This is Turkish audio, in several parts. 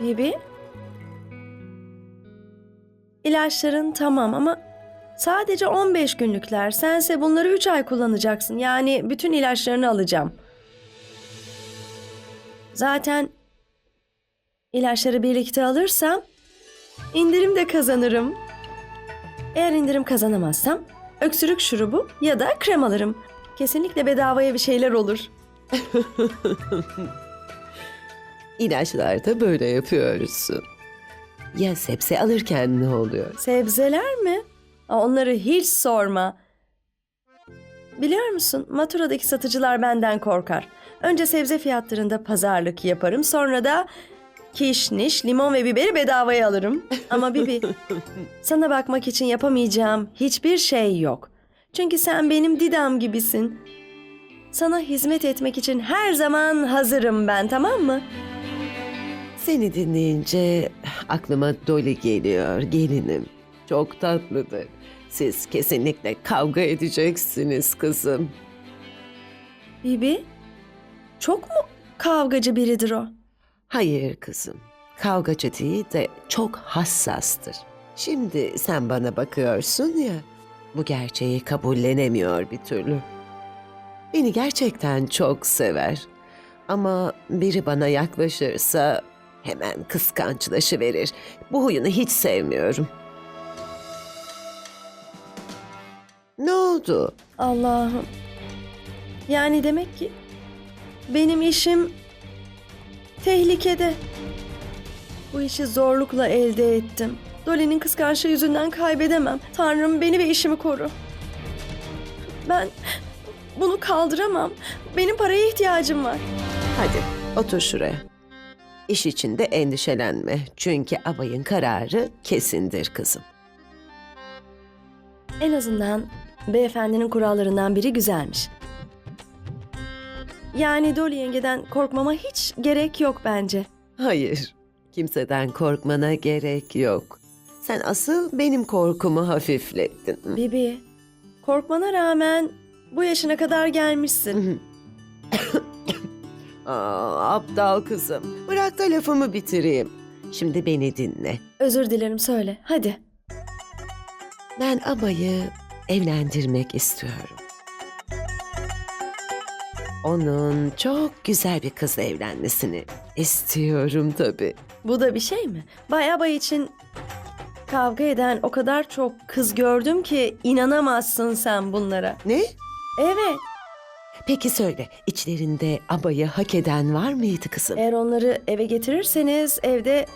Bibi? İlaçların tamam ama sadece 15 günlükler. Sense bunları 3 ay kullanacaksın. Yani bütün ilaçlarını alacağım. Zaten ilaçları birlikte alırsam indirim de kazanırım. Eğer indirim kazanamazsam öksürük şurubu ya da krem alırım. Kesinlikle bedavaya bir şeyler olur. İlaçlarda böyle yapıyorsun. Ya sebze alırken ne oluyor? Sebzeler mi? Aa, Onları hiç sorma. Biliyor musun, maturadaki satıcılar benden korkar. Önce sebze fiyatlarında pazarlık yaparım, sonra da kişniş, limon ve biberi bedavaya alırım. Ama Bibi, sana bakmak için yapamayacağım hiçbir şey yok. Çünkü sen benim didam gibisin. Sana hizmet etmek için her zaman hazırım ben, tamam mı? Seni dinleyince aklıma Dolly geliyor gelinim. Çok tatlıdır. Siz kesinlikle kavga edeceksiniz kızım. Bibi, çok mu kavgacı biridir o? Hayır kızım. Kavgacı değil de çok hassastır. Şimdi sen bana bakıyorsun ya. Bu gerçeği kabullenemiyor bir türlü. Beni gerçekten çok sever. Ama biri bana yaklaşırsa hemen kıskançlaşıverir. Bu huyunu hiç sevmiyorum. Ne oldu? Allah'ım. Yani demek ki benim işim tehlikede. Bu işi zorlukla elde ettim. Dolly'nin kıskançlığı yüzünden kaybedemem. Tanrım beni ve işimi koru. Ben bunu kaldıramam. Benim paraya ihtiyacım var. Hadi otur şuraya. İş içinde endişelenme. Çünkü abayın kararı kesindir kızım. En azından beyefendinin kurallarından biri güzelmiş. Yani Dolly yengeden korkmama hiç gerek yok bence. Hayır, kimseden korkmana gerek yok. Sen asıl benim korkumu hafiflettin. Bibi, korkmana rağmen bu yaşına kadar gelmişsin. Aa, aptal kızım. Bırak da lafımı bitireyim. Şimdi beni dinle. Özür dilerim söyle. Hadi. Ben abayı evlendirmek istiyorum. Onun çok güzel bir kızla evlenmesini istiyorum tabii. Bu da bir şey mi? Bay Abay için kavga eden o kadar çok kız gördüm ki inanamazsın sen bunlara. Ne? Evet. Peki söyle, içlerinde abayı hak eden var mıydı kızım? Eğer onları eve getirirseniz evde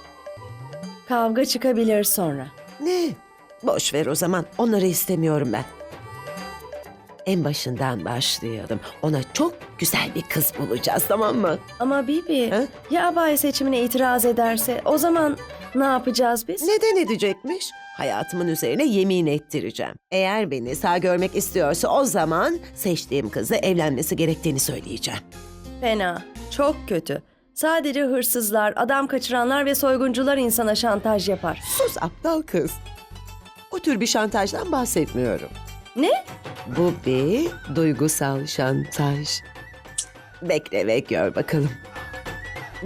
kavga çıkabilir sonra. Ne? Boş ver o zaman. Onları istemiyorum ben. En başından başlayalım. Ona çok güzel bir kız bulacağız tamam mı? Ama Bibi Ha? ya Abay seçimine itiraz ederse o zaman ne yapacağız biz? Neden edecekmiş? Hayatımın üzerine yemin ettireceğim. Eğer beni sağ görmek istiyorsa o zaman seçtiğim kızla evlenmesi gerektiğini söyleyeceğim. Fena. Çok kötü. Sadece hırsızlar, adam kaçıranlar ve soyguncular insana şantaj yapar. Sus aptal kız. O tür bir şantajdan bahsetmiyorum. Ne? Bu bir duygusal şantaj. Bekle ve gör bakalım.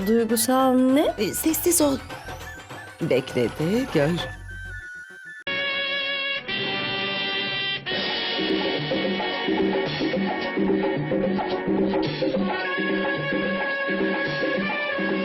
Duygusal ne? E, Sessiz ol. Bekle de gör.「そろーりそろり」